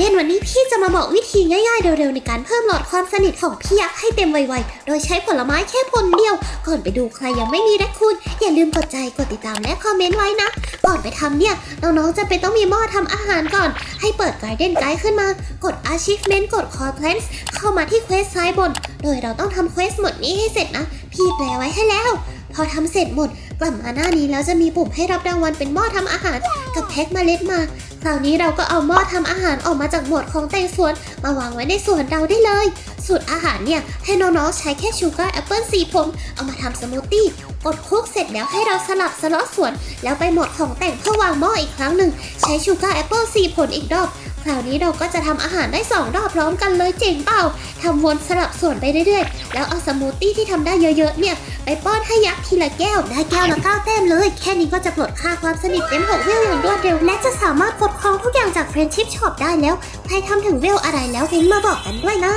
เดนวันนี้พี่จะมาบอกวิธีง่ายๆเร็วๆในการเพิ่มหลอดความสนิทของพี่ยักษ์ให้เต็มไวๆ โดยใช้ผลไม้แค่ผลเดียว ก่อนไปดูใครยังไม่มีแรคคูนอย่าลืมกดใจกดติดตามและคอมเมนต์ไว้นะ ก่อนไปทำเนี่ยน้องๆจะเป็นต้องมีหม้อทำอาหารก่อน ให้เปิด Garden Guide ขึ้นมา กด Achievement กด Core Plans เข้ามาที่เควสซ้ายบน โดยเราต้องทำเควสหมดนี้ให้เสร็จนะ พี่แปลไว้ให้แล้ว พอทำเสร็จหมด กลับมาหน้านี้แล้วจะมีปุ่มให้รับรางวัลเป็นหม้อทำอาหาร กับแพ็คเมล็ดมา คราวนี้เราก็เอาหม้อทำอาหารออกมาจากหมวดของแต่งสวน มาวางไว้ในสวนเราได้เลย สูตรอาหารเนี่ยให้น้องๆใช้แค่ชูการ์แอปเปิลสีผม เอามาทำสมูทตี้กดคุกเสร็จแล้วให้เราสลับสล็อตส่วน แล้วไปหมวดของแต่งเพื่อวางหม้ออีกครั้งหนึ่งใช้ชูการ์แอปเปิลสีผลอีกรอบ ราวนี้เราก็จะทำอาหารได้สองรอบพร้อมกันเลยเจ๋งเปล่าทำวนสลับส่วนไปเรื่อยๆ แล้วเอาสมูทตี้ที่ทำได้เยอะๆเนี่ย ไปป้อนให้ยักษ์ทีละแก้ว ได้แก้วละเก้าแต้มเลย แค่นี้ก็จะปลดค่าความสนิทเต็มหกเวลอย่างรวดเร็ว และจะสามารถกดครองทุกอย่างจากเฟรนชิพช็อปได้แล้ว ใครทำถึงเวลอะไรแล้วเม้นมาบอกกันด้วยนะ